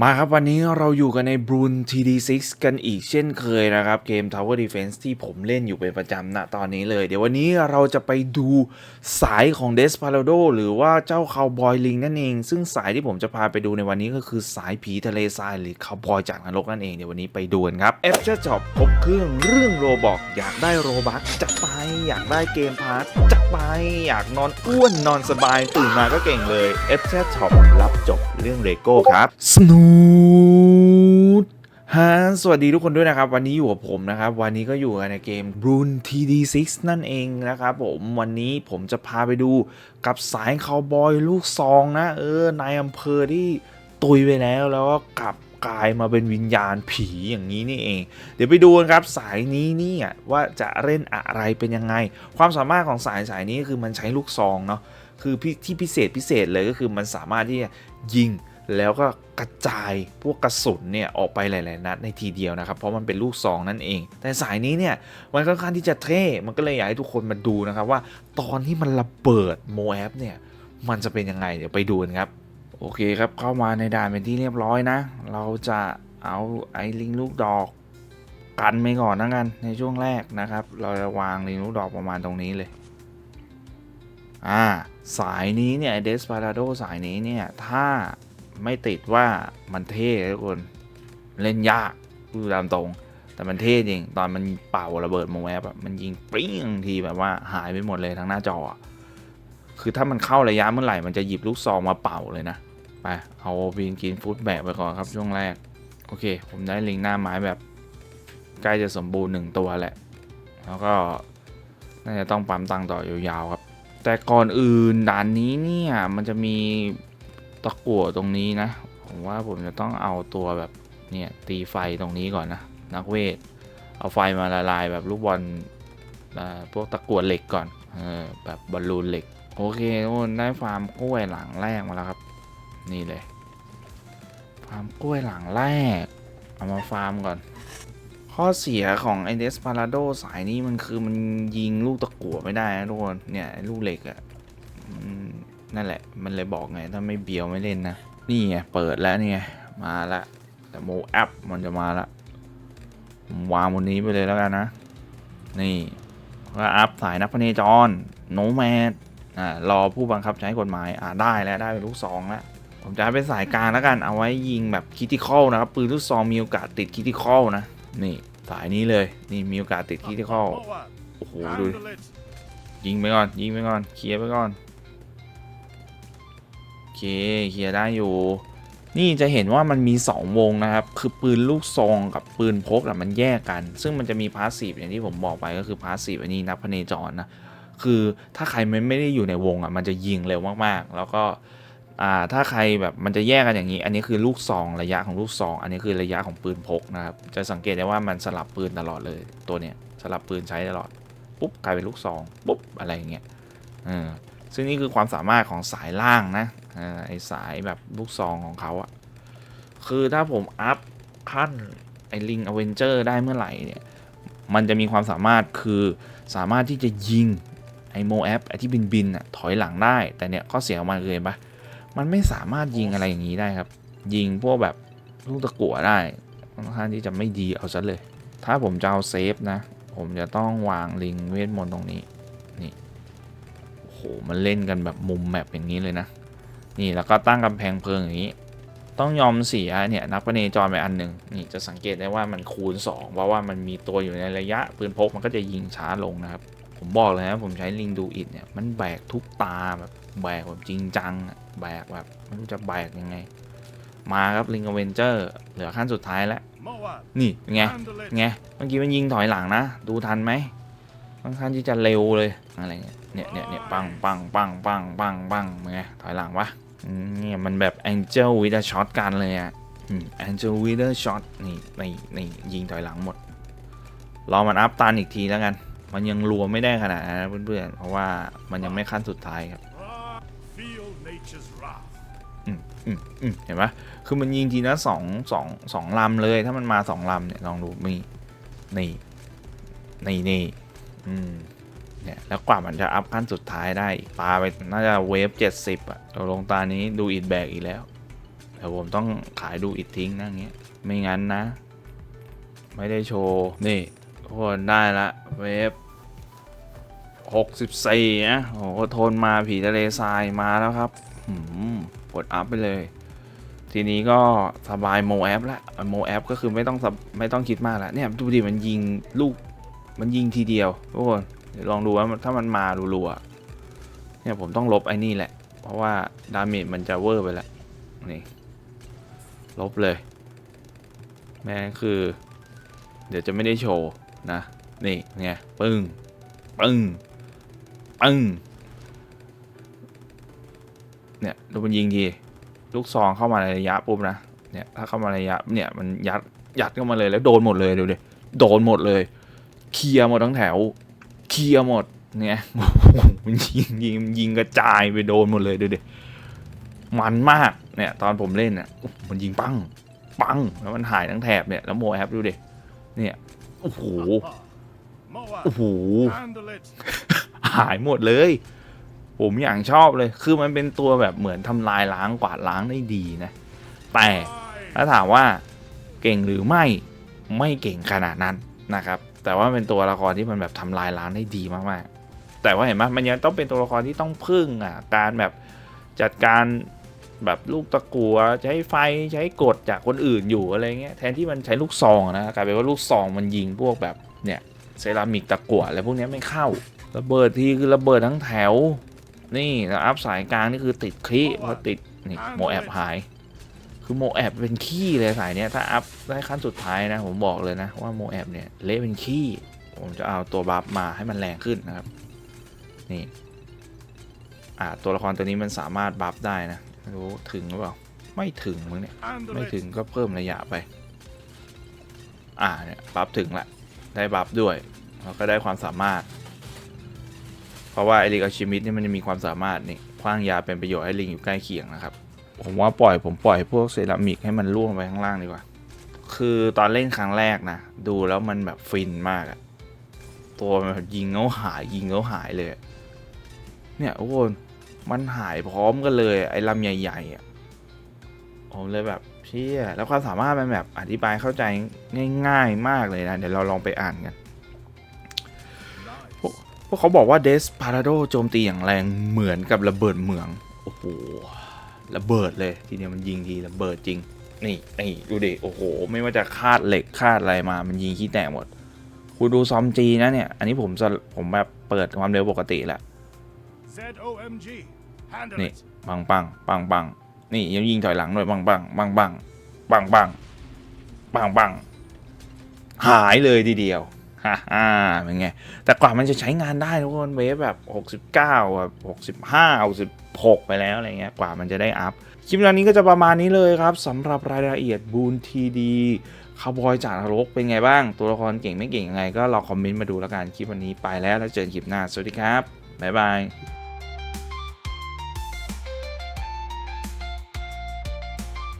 มาครับ วันนี้เราอยู่กันใน b r u n TD6 กันอีกเช่นเคยนะครับ เกม Tower Defense ที่ผมเล่นอยู่เป็นประจำณตอนนี้เลย เดี๋ยววันนี้เราจะไปดูสายของ Desperado หรือว่าเจ้าคาวบอยลิงนั่นเอง ซึ่งสายที่ผมจะพาไปดูในวันนี้ก็คือสายผีทะเลทรายหรือคาวบอยจากนรกนั่นเอง เดี๋ยววันนี้ไปดูกันครับ F จะจอบครบเครื่องเรื่องโรบอกอยากได้โรบัคจัดไปอยากได้เกมพาร์ทจัด ไป อยากนอนอ้วนนอนสบายตื่นมาก็เก่งเลย F จะจอบรับจบเรื่องเลโก้ครับ สนูดฮะสวัสดีทุกคนด้วยนะครับ วันนี้อยู่กับผมนะครับ วันนี้ก็อยู่กันในเกม b r u n TD6 นั่นเองนะครับผมวันนี้ผมจะพาไปดูกับสายคาวบอยลูกซองนะ เออนายอำเภอที่ตุยไปแล้วแล้วก็กลับ กลายมาเป็นวิญญาณผีอย่างนี้นี่เอง เดี๋ยวไปดูกันครับสายนี้เนี่ยว่าจะเล่นอะไรเป็นยังไง ความสามารถของสายสายนี้คือมันใช้ลูกซองเนาะคือที่พิเศษพิเศษเลยก็คือมันสามารถที่จะยิงแล้วก็กระจายพวกกระสุนเนี่ยออกไปหลาย ๆ นัดในทีเดียวนะครับ เพราะมันเป็นลูกซองนั่นเอง แต่สายนี้เนี่ยมันค่อนข้างที่จะเท่มันก็เลยอยากให้ทุกคนมาดูนะครับว่าตอนที่มันระเบิดโมแอฟเนี่ยมันจะเป็นยังไงเดี๋ยวไปดูกันครับ โอเคครับ เข้ามาในด่านเป็นที่เรียบร้อยนะ เราจะเอาไอ้ลิงลูกดอกกันไปก่อนนะกันในช่วงแรกนะครับ เราจะวางลิงลูกดอกประมาณตรงนี้เลย อ่า สายนี้เนี่ยเดสปาราโดสายนี้เนี่ย ถ้าไม่ติดว่ามันเท่ทุกคน เล่นยากพูดตามตรง แต่มันเท่จริง ตอนมันเป่าระเบิดโมแวบมันยิงปริ้งทีแบบว่าหายไปหมดเลยทั้งหน้าจอ คือถ้ามันเข้าระยะเมื่อไหร่มันจะหยิบลูกซองมาเป่าเลยนะ ไป เอาบีนกินฟุตแบกไปก่อนครับช่วงแรก โอเค ผมได้ลิงหน้าไม้แบบ ใกล้จะสมบูรณ์หนึ่งตัวแหละ แล้วก็ น่าจะต้องปั๊มตังต่อยาวๆครับ แต่ก่อนอื่นด่านนี้เนี่ย มันจะมีตะกั่วตรงนี้นะ ผมว่าผมจะต้องเอาตัวแบบเนี่ยตีไฟตรงนี้ก่อนนะ นักเวท เอาไฟมาละลายแบบลูกบอลอ่าพวกตะกั่วเหล็กก่อนเออแบบบอลลูนเหล็ก โอเคทุกคนได้ฟาร์มกล้วยหลังแรกมาแล้วครับ นี่เลย ฟาร์มกล้วยหลังแรก เอามาฟาร์มก่อน ข้อเสียของไอเดสพาราโดสายนี้มันคือมันยิงลูกตะกั่วไม่ได้นะทุกคน เนี่ยลูกเหล็กอะ่ะนั่นแหละ มันเลยบอกไง ถ้าไม่เบียวไม่เล่นนะ นี่ไง เปิดแล้วนี่ไง มาละ แต่โมแอปมันจะมาละวางบนนี้ไปเลยแล้วกันนะ นี่ก็อัพสายนักพเนจรโนแมดอ่ารอผู้บังคับใช้กฎหมาย อ่าได้แล้ว ได้เป็นลูกซองแล้ว ผมจะให้เป็นสายกลางแล้วกันเอาไว้ยิงแบบคิติคอลนะครับ ปืนลูกซองมีโอกาสติดคิติคอลนะ นี่สายนี้เลยนี่มีโอกาสติดคิติคอลโอ้โหดูยิงไปก่อนยิงไปก่อนเคลียร์ไปก่อนโอเคเคลียร์ได้อยู่ นี่จะเห็นว่ามันมี 2 วงนะครับ คือปืนลูกซองกับปืนพกอะมันแยกกัน ซึ่งมันจะมีพาสซีฟอย่างที่ผมบอกไปก็คือพาสซีฟอันนี้นับพเนจรนะคือถ้าใครไม่ไม่ได้อยู่ในวงอะมันจะยิงเร็วมากๆ แล้วก็ อ่าถ้าใครแบบมันจะแยกกันอย่างนี้ อันนี้คือลูกซองระยะของลูกซอง อันนี้คือระยะของปืนพกนะครับ จะสังเกตได้ว่ามันสลับปืนตลอดเลยตัวเนี้ยสลับปืนใช้ตลอดปุ๊บกลายเป็นลูกซองปุ๊บอะไรอย่างเงี้ยเออซึ่งนี่คือความสามารถของสายล่างนะเออไอสายแบบลูกซองของเขาอะคือถ้าผมอัพขั้นไอลิงอเวนเจอร์ได้เมื่อไหร่เนี่ยมันจะมีความสามารถคือสามารถที่จะยิงไอโมแอปไอที่บินบินอะถอยหลังได้แต่เนี่ยข้อเสียของมันเห็นปะ มันไม่สามารถยิงอะไรอย่างนี้ได้ครับ ยิงพวกแบบลูกตะกั่วได้ค่อนข้างที่จะไม่ดีเอาซะเลย ถ้าผมจะเอาเซฟนะ ผมจะต้องวางลิงเวทมนต์ตรงนี้ นี่โอ้โหมันเล่นกันแบบมุมแมปอย่างนี้เลยนะ นี่แล้วก็ตั้งกำแพงเพลิงอย่างนี้ ต้องยอมเสียเนี่ยนักประเนจรไปอันหนึ่งนี่จะสังเกตได้ว่ามันคูณ 2 เพราะว่ามันมีตัวอยู่ในระยะปืนพกมันก็จะยิงช้าลงนะครับ ผมบอกเลยนะผมใช้ลิงดูอิดเนี่ยมันแบกทุกตาแบบแบกแบบจริงจังอะแบกแบบไม่รู้จะแบกยังไง มาครับลิงอเวนเจอร์เหลือขั้นสุดท้ายแล้ว นี่ไงไงเมื่อกี้มันยิงถอยหลังนะ ดูทันไหมค่อนข้างที่จะเร็วเลยอะไรเงี้ยเนี่ยเนี่ยเนี่ยปังปังปังปังปังปังเป็นไงถอยหลังปะเนี่ยมันแบบ Angel with a shot กันเลยอะอืม Angel with a shot นี่นี่นี่ยิงถอยหลังหมดรอมันอัพตันอีกทีแล้วกัน มันยังรวมไม่ได้ขนาดนั้นะเพื่อนๆ เพราะว่ามันยังไม่ขั้นสุดท้ายครับอืมอืมอืมเห็นปะคือมันยิงทีละสองสองสองลำเลย ถ้ามันมาสองลำเนี่ยลองดูนี่นี่นี่นี่อืมเนี่ยแล้วกว่ามันจะอัพขั้นสุดท้ายได้อีกปาไปน่าจะเวฟเจ็ดสิบอะตกลงตานี้ดูอิดแบกอีกแล้วแต่ผมต้องขายดูอิดทิ้งนะอย่างเงี้ย ไม่งั้นนะ ไม่ได้โชว์ นี่ทุกคนได้ละเวฟ 64นะโอ้โหทนมาผีทะเลทรายมาแล้วครับหืมกดอัพไปเลย ทีนี้ก็สบายโมแอปละโมแอปก็คือไม่ต้องไม่ต้องคิดมากละเนี่ยดูดิมันยิงลูก มันยิงทีเดียวทุกคนเดี๋ยวลองดูว่าถ้ามันมารัวๆเนี่ยผมต้องลบไอ้นี่แหละ เพราะว่าดาเมจมันจะเวอร์ไปแล้วนี่ลบเลย แม่คือ เดี๋ยวจะไม่ได้โชว์นะ นี่ไงปึ้งปึ้ง ปึ้งเนี่ยดูมันยิงทีลูกซองเข้ามาในระยะปุ๊บนะเนี่ยถ้าเข้ามาในระยะเนี่ยมันยัดยัดเข้ามาเลยแล้วโดนหมดเลยดูดิโดนหมดเลย เคลียร์หมดทั้งแถว เคลียร์หมดเนี่ยมันยิงยิงยิงกระจายไปโดนหมดเลยดูดิมันมากเนี่ยตอนผมเล่นเนี่ยมันยิงปังปังแล้วมันหายทั้งแถบเนี่ยแล้วโมแอปดูดิเนี่ยโอ้โหโอ้โห หายหมดเลย ผมอย่างชอบเลย คือมันเป็นตัวแบบเหมือนทำลายล้างกวาดล้างได้ดีนะ แต่ถ้าถามว่าเก่งหรือไม่ไม่เก่งขนาดนั้นนะครับ แต่ว่าเป็นตัวละครที่มันแบบทำลายล้างได้ดีมากๆ แต่ว่าเห็นไหมมันยังต้องเป็นตัวละครที่ต้องพึ่งอะการแบบจัดการแบบลูกตะกัวใช้ไฟใช้กดจากคนอื่นอยู่อะไรเงี้ยแทนที่มันใช้ลูกซองนะกลายเป็นว่าลูกซองมันยิงพวกแบบเนี่ยเซรามิกตะกัวอะไรพวกนี้ไม่เข้า ระเบิดทีคือระเบิดทั้งแถว นี่แอัพสายกลางนี่คือติดคลีพอติดนี่โมแอบหาย คือโมแอบเป็นขี้เลยสายเนี้ยถ้าอัพได้ขั้นสุดท้ายนะ ผมบอกเลยนะว่าโมแอบเนี่ยเละเป็นขี้ผมจะเอาตัวบัฟมาให้มันแรงขึ้นนะครับ นี่อ่าตัวละครตัวนี้มันสามารถบัฟได้นะรู้ถึงหรือเปล่าไม่ถึงมึงเนี่ยไม่ถึงก็เพิ่มระยะไป อ่าเนี่ยบัฟถึงละได้บัฟด้วยแล้วก็ได้ความสามารถ เพราะว่าไอลิงอาชิมิดนี่มันจะมีความสามารถนี่คว้างยาเป็นประโยชน์ให้ลิงอยู่ใกล้เคียงนะครับผมว่าปล่อยผมปล่อยพวกเซรามิกให้มันล่วงไปข้างล่างดีกว่า คือตอนเล่นครั้งแรกนะ ดูแล้วมันแบบฟินมากอะตัวมันแบบยิงแล้วหายยิงแล้วหายเลย เนี่ยทุกคนมันหายพร้อมกันเลย ไอ้ลำใหญ่ๆอะผมเลยแบบเชี่ยแล้วความสามารถมันแบบอธิบายเข้าใจง่าย ๆ มากเลยนะ เดี๋ยวเราลองไปอ่านกัน วกเขาบอกว่าเดสพาราโดโจมตีอย่างแรงเหมือนกับระเบิดเหมือง โอ้โห ระเบิดเลยทีเนี้ยมันยิงทีระเบิดจริง นี่นี่ดูดิ โอ้โห ไม่ว่าจะคาดเหล็กคาดอะไรมา มันยิงขี้แตกหมด คุณดูซอมจีนะเนี่ย อันนี้ผมจะผมแบบเปิดความเร็วปกติแหละ ZOMG. Handle นี่ it. ปังปังปังปังนี่ยังยิงถอยหลังหน่อยปังปังปังปังปังปังปังปังหายเลยทีเดียว ฮ่าฮ่าเป็นไง แต่กว่ามันจะใช้งานได้ทุกคนเวฟแบบ 69แบบ65 66 ไปแล้วอะไรเงี้ย กว่ามันจะได้อัพ คลิปนี้ก็จะประมาณนี้เลยครับสำหรับรายละเอียดบูนทีดีคาร์บอยจากนรกเป็นไงบ้าง ตัวละครเก่งไม่เก่งยังไง ก็ลองคอมเมนต์มาดูแล้วกัน คลิปวันนี้ไปแล้วแล้วเจอกันคลิปหน้า สวัสดีครับ บ๊ายบาย